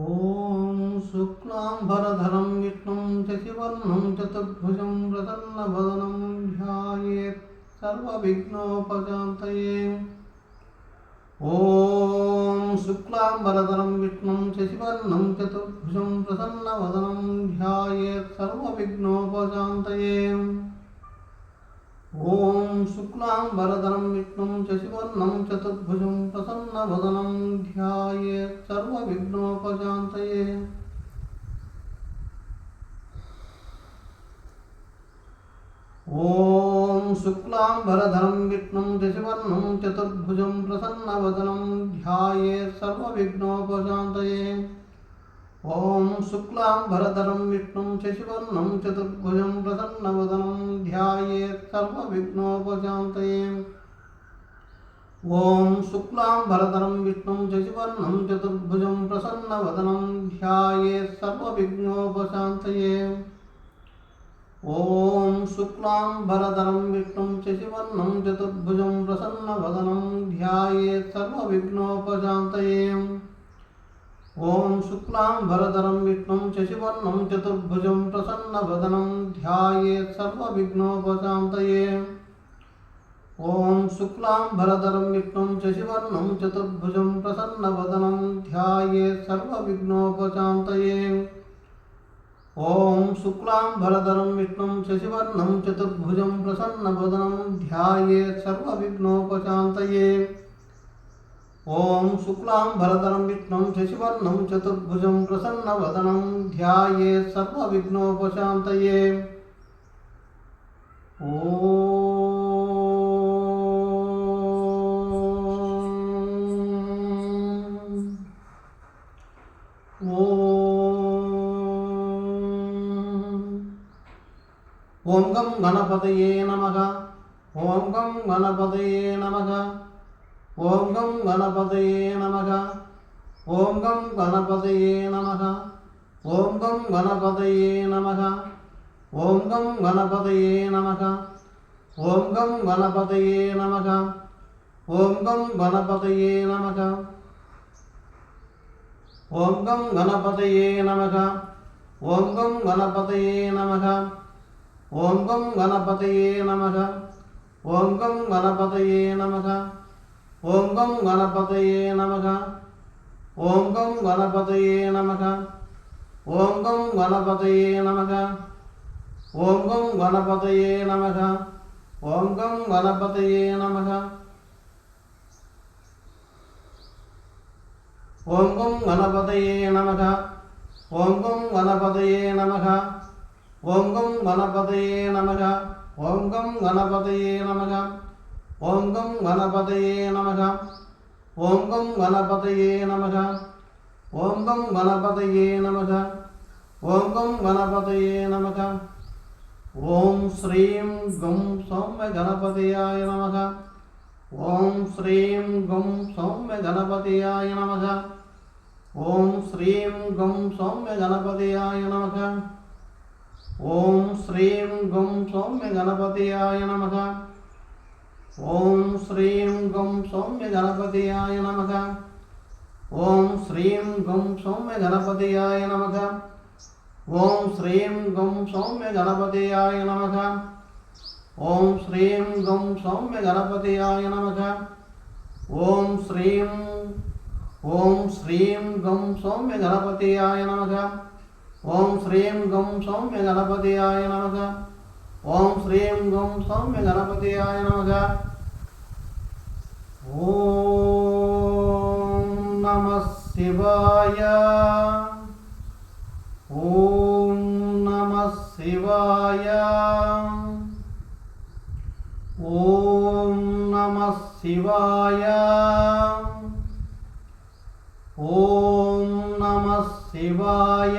ॐ शुक्लाम्बरधरं विष्णुं शशिवर्णं चतुर्भुजं प्रसन्नवदनं ध्यायेत् सर्वविघ्नोपशान्तये ॐ शुक्लाम्बरधरं विष्णुं शशिवर्णं चतुर्भुजं प्रसन्नवदनं ध्यायेत् सर्वविघ्नोपशान्तये शुक्लां वरदनं विष्णुं च शिवर्णं चतुर्भुजं प्रसन्नवदनं ध्यायेत् सर्वविघ्नोपशान्तये ॐ शुक्लां वरधरं विष्णुं दशवर्णं चतुर्भुजं प्रसन्नवदनं ध्याये सर्वविघ्नोपशान्तये ఓం శుక్లాం భరతరం విష్ణుం శశివర్ణం చతుర్భుజం ప్రసన్నవదనం ధ్యాయేత్ సర్వవిఘ్నోపశాంతయే. ఓం శుక్లాం భరతరం విష్ణుం శశివర్ణం చతుర్భుజం ప్రసన్నవదనం ధ్యాయేత్ సర్వవిఘ్నోపశాంతయే. ఓం శుక్లాం భరతరం విష్ణుం శశివర్ణం చతుర్భుజం ప్రసన్నవదనం ధ్యాయేత్ సర్వవిఘ్నోపశాంతయే. ॐ शुक्लाम्बरधरं विष्णुं शशिवर्णं चतुर्भुजं प्रसन्नवदनं ध्यायेत् सर्वविघ्नोपशान्तये। ॐ शुक्लाम्बरधरं विष्णुं शशिवर्णं चतुर्भुजं प्रसन्नवदनं ध्यायेत् सर्वविघ्नोपशान्तये। ॐ शुक्लाम्बरधरं विष्णुं शशिवर्णं चतुर्भुजं प्रसन्नवदनं ध्यायेत् सर्वविघ्नोपशान्तये। ॐ शुक्लाम्बरधरं विष्णुं शशिवर्णं चतुर्भुजं प्रसन्नवदनं। ध्यायेत् सर्वविघ्नोपशान्तये। ॐ गं गणपतये नमः। ॐ गं गणपतये नमः ఓం గం గణపతయే నమ ఓం గం గణపతయే నమ ఓం గం గణపతయే నమ ఓం గం గణపతయే నమ ఓం గం గణపతయే నమ ఓం గం గణపతయే నమ ఓం గం గణపతయే నమ ఓం గం గణపతయే నమ ఓం గం గణపతయే నమ ఓం గం గణపతయే నమ ఓం గం గణపతయే నమక ఓం గం గణపతయే నమక ఓం గం గణపతయే నమక ఓం గం గణపతయే నమక ఓం గం గణపతయే నమక ఓం గం గణపతయే నమక ఓం గం గణపతయే నమక ఓం గణపతయే నమక ఓం గణపతయే నమక ॐ गं गणपतये नमः। ॐ गं गणपतये नमः। ॐ गं गणपतये नमः। ॐ गं गणपतये नमः। ॐ श्रीं गं सौम्य गणपतयाय नमः। ॐ श्रीं गं सौम्य गणपतयाय नमः। ॐ श्रीं गं सौम्य गणपतयाय नमः। ॐ श्रीं गं सौम्य गणपतयाय नमः। ఓం శ్రీం గం సౌమ్య గణపతియాయ నమః. ఓం శ్రీం గం సౌమ్య గణపతియాయ నమః. ఓం శ్రీం గం సౌమ్య గణపతియాయ నమః. ఓం శ్రీం గం సౌమ్య గణపతియాయ నమః. ఓం శ్రీం ఓం శ్రీం గం సౌమ్య గణపతియాయ నమః. ఓం శ్రీం గం సౌమ్య గణపతియాయ నమః. ఓం శ్రీం గం సౌమ్య గణపతి ఆయ నమగా ఓం నమ శివాయ. ఓం నమ శివాయ. ఓం నమ శివాయ. ఓం నమ శివాయ.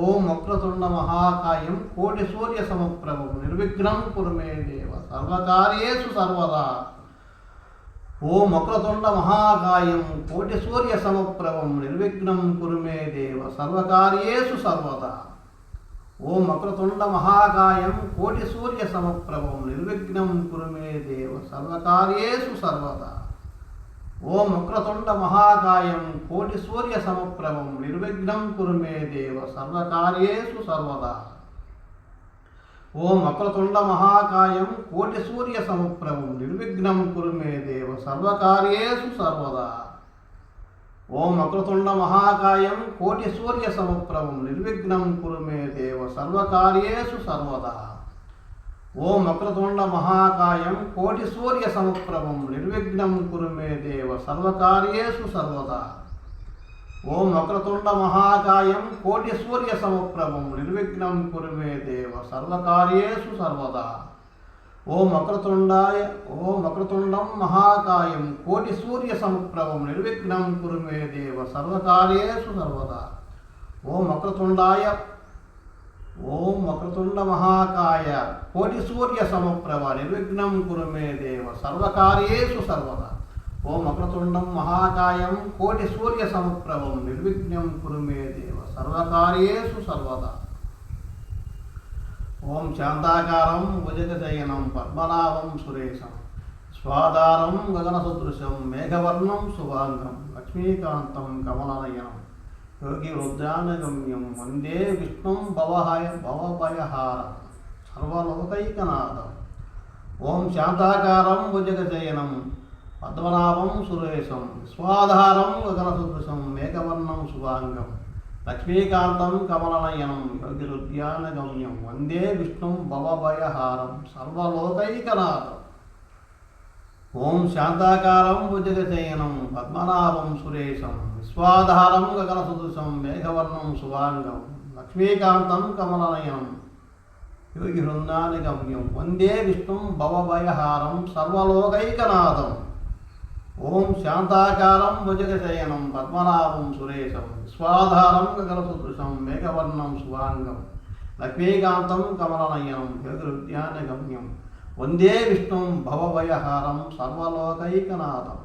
ఓం వక్రతుండ మహాకాయం కోటి సూర్య సమప్రభం నిర్విఘ్నం కురుమే దేవ సర్వకార్యేషు సర్వదా. ఓం వక్రతుండ మహాకాయం కోటి సూర్య సమప్రభం నిర్విఘ్నం కురుమే దేవ సర్వకార్యేషు సర్వదా. ఓం వక్రతుండ మహాకాయం కోటి సూర్య సమప్రభం నిర్విఘ్నం కురుమే దేవ సర్వకార్యేషు సర్వదా. ఓం వక్రతుండ మహాకాయం కోటి సూర్య సమప్రభం నిర్విఘ్నం కురుమే దేవ సర్వకార్యేషు సర్వదా. ఓం వక్రతుండ మహాకాయం కోటి సూర్య సమప్రభం నిర్విఘ్నం కురుమే దేవ సర్వకార్యేషు సర్వదా. ఓం వక్రతుండ మహాకాయం కోటి సూర్య సమప్రభం నిర్విఘ్నం కురుమే దేవ సర్వకార్యేషు సర్వదా. ఓ మకరతుండ మహాకాయం కోటి సూర్య సమప్రభం నిర్విఘ్నం కురుమే దేవ సర్వకార్యేషు సర్వదా. ఓ మకరతుండ మహాకాయం కోటి సూర్య సమప్రభం నిర్విఘ్నం కురుమే దేవ సర్వకార్యేషు సర్వదా. ఓ మకరతుండాయ ఓ మకరతుండం మహాకాయం కోటి సూర్య సమప్రభం నిర్విఘ్నం కురుమే దేవ సర్వకార్యేషు సర్వదా. ఓ మకరతుండాయ ఓం వక్రతుండ మహాకాయ కోటి సూర్య సమప్రభ నిర్విఘ్నం కురుమే దేవ సర్వకార్యేషు సర్వదా. ఓం వక్రతుండం మహాకాయం కోటి సూర్య సమప్రభం నిర్విఘ్నం కురుమే దేవ సర్వకార్యేషు సర్వదా. ఓం శాంతాకారం భుజగశయనం పద్మనాభం సురేశం స్వాదారం గగన సదృశం మేఘవర్ణం శుభాంగం లక్ష్మీకాంతం కమలనయనం. యోగి రుద్రానగమ్యం వందే విష్ణుం భవహయ భవభయహార సర్వలోకైకనాథం. ఓం శాంతాకారం భుజగశయనం పద్మనాభం సురేశం స్వాధారం గగనసదృశం మేఘవర్ణం శుభాంగం లక్ష్మీకాంతం కమలనయనం యోగి యోగిరుద్యానగమ్యం వందే విష్ణుం భవభయహారం సర్వలోకైకనాథం. ఓం శాంతాకారం భుజగశయనం పద్మనాభం సురేశం స్వాధారము గగన సదృశం మేఘవర్ణం శుభాంగం లక్ష్మీకాంతం కమలనయనం యోగి బృందానిగమ్యం వందే విష్ణుం భవభయహారం సర్వలోకైకనాథం. ఓం శాంతాకారం భుజగశయనం పద్మనాభం సురేశం స్వాధారం గగన సదృశం మేఘవర్ణం శుభాంగం లక్ష్మీకాంతం కమలనయనం యోగి హృద్యాని గమ్యం వందే విష్ణుం భవభయహారం సర్వలోకైకనాథం.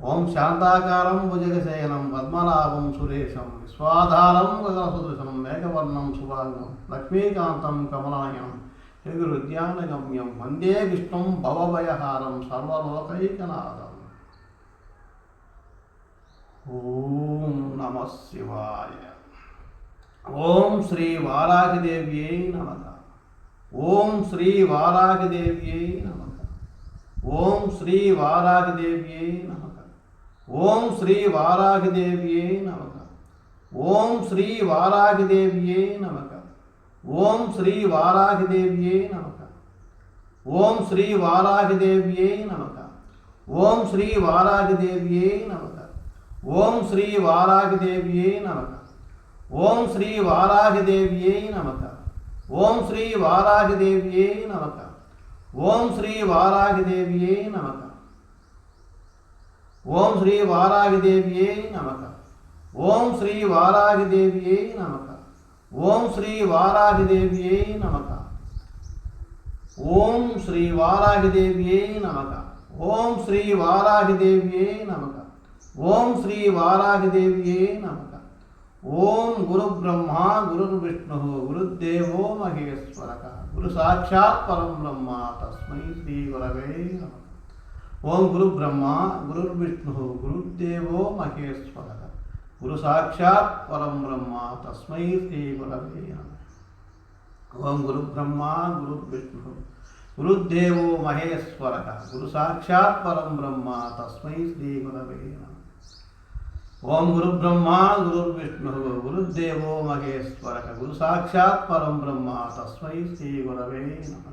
ఓం శాంతాకారం భుజగశయనం పద్మనాభం సురేశం స్వాధారం గగనసదృశం మేఘవర్ణం శుభాంగం లక్ష్మీకాంతం కమలనయనం యోగిరుద్యానగమ్యం వందే విష్ణుం భవభయహారం సర్వలోకైకనాథం ఓం నమ శివాయ ఓం శ్రీ వారాహిదేవ్యై నమ ఓం శ్రీ వారాహిదేవ్యై నమ ఓం శ్రీ వారాహిదేవ్యై నమ ఓం శ్రీ వారాహిదేవ్యై నమ ఓం శ్రీ వారాహిదేవ్యై నమ ఓం శ్రీ వారాహిదేవ్యై నమ ఓం శ్రీ వారాహిదేవ్యై నమ ఓం శ్రీ వారాహిదేవ్యై నమ ఓం శ్రీ వారాహిదేవ్యై నమ ఓం శ్రీ వారాహిదేవ్యై నమ ఓం శ్రీ వారాహిదేవ్యై నమ ఓం శ్రీ వారాహిదేవ్యై నమ ఓం శ్రీ వారాహిదేవ్యై నమక ఓం శ్రీ వారాహిదేవ్యై నమక ఓం శ్రీ వారాహిదేవ్యై నమక ఓం శ్రీ వారాహిదేవ్యై నమక ఓం శ్రీ వారాహిదేవ్యై నమక ఓం శ్రీ వారాహిదేవ్యై నమక ఓం గురు బ్రహ్మ గురు గురుదేవో మహేశ్వరక గురు సాక్షాత్ పరం బ్రహ్మ. తస్మై శ్రీ గురవే నమ. ఓం గురు బ్రహ్మ గురు విష్ణు గురుదేవో మహేశ్వర. గురు సాక్షాత్ పరం బ్రహ్మ తస్మై శ్రీ గురవే ఓం గురు బ్రహ్మ గురు విష్ణు గురుదేవో మహేశ్వర. గురు సాక్షాత్ పరం బ్రహ్మ తస్మై శ్రీ గురవే ఓం గురు బ్రహ్మ గురు విష్ణు గురుదేవో మహేశ్వర. గురు సాక్షాత్ పరం బ్రహ్మ తస్మై శ్రీ గురవే నమ.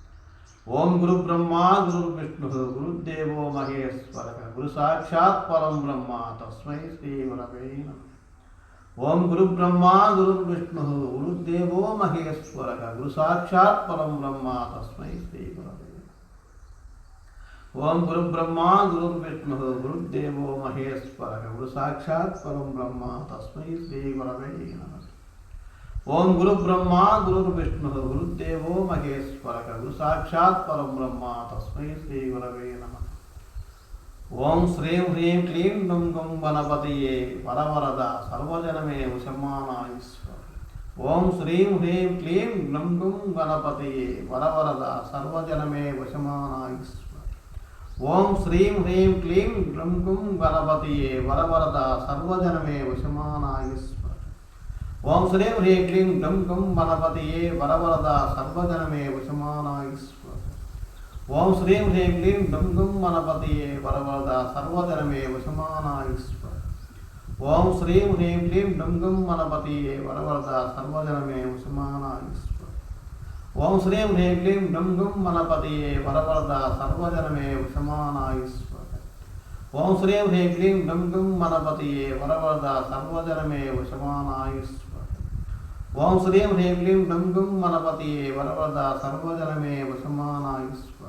ఓం గురు బ్రహ్మ గురు విష్ణు గురుదేవో మహేశ్వర గురు సాక్షాత్ పరం బ్రహ్మ తస్మై శ్రీ గురవే నమ ఓం గురు బ్రహ్మ గురు విష్ణు గురుదేవో మహేశ్వర గురు సాక్షాత్ పరం బ్రహ్మ తస్మై శ్రీ గురవే నమః. ఓం గురు బ్రహ్మ గురు విష్ణు గురుదేవో మహేశ్వర గురు సాక్షాత్ పరం బ్రహ్మ తస్మై శ్రీ గురవే నమ ఓం గురు బ్రహ్మ గురు విష్ణు గురుదేవో మహేశ్వర గురు సాక్షాత్ పరం బ్రహ్మ తస్మై శ్రీ గురవే నమ. ఓం శ్రీం హ్రీం క్లీం గం గం గణపతియే వరవరద సర్వజనమే ఉశమానాయుష్వ ఓం శ్రీం హ్రీం క్లీం గ్లం గం గణపతియే వరవరద సర్వజనమే వశమానాయుష్వ ఓం శ్రీం హ్రీం క్లీం గ్లం గం గణపతియే వరవరద సర్వజనమే వశమానాయుష్వ ఓం శ్రీం హ్రీం క్లీం గ్లం గం గణపతియే వరవరద సర్వజనమే వశమానాయుష్వ ఓం శ్రీం హ్రీం క్లీం డం గం మనపతియే వరవరద సర్వజనమే వశమానాయుస్వ ఓం శ్రీం హ్రీం క్లీం డం గం మనపతియే వరవరద సర్వజనమే వశమానాయుస్వ ఓం శ్రీం హ్రీం క్లీం డం గం మనపతియే వరవరద సర్వజనమే వశమానాయుస్వ ఓం శ్రీం హ్రీం క్లీం డం గం మనపతియే వరవరద సర్వజనమే వశమానాయుస్వ ఓం శ్రీం హ్రీం క్లీం డం గం మనపతియే వరవరద సర్వజనమే వశమానాయుస్వ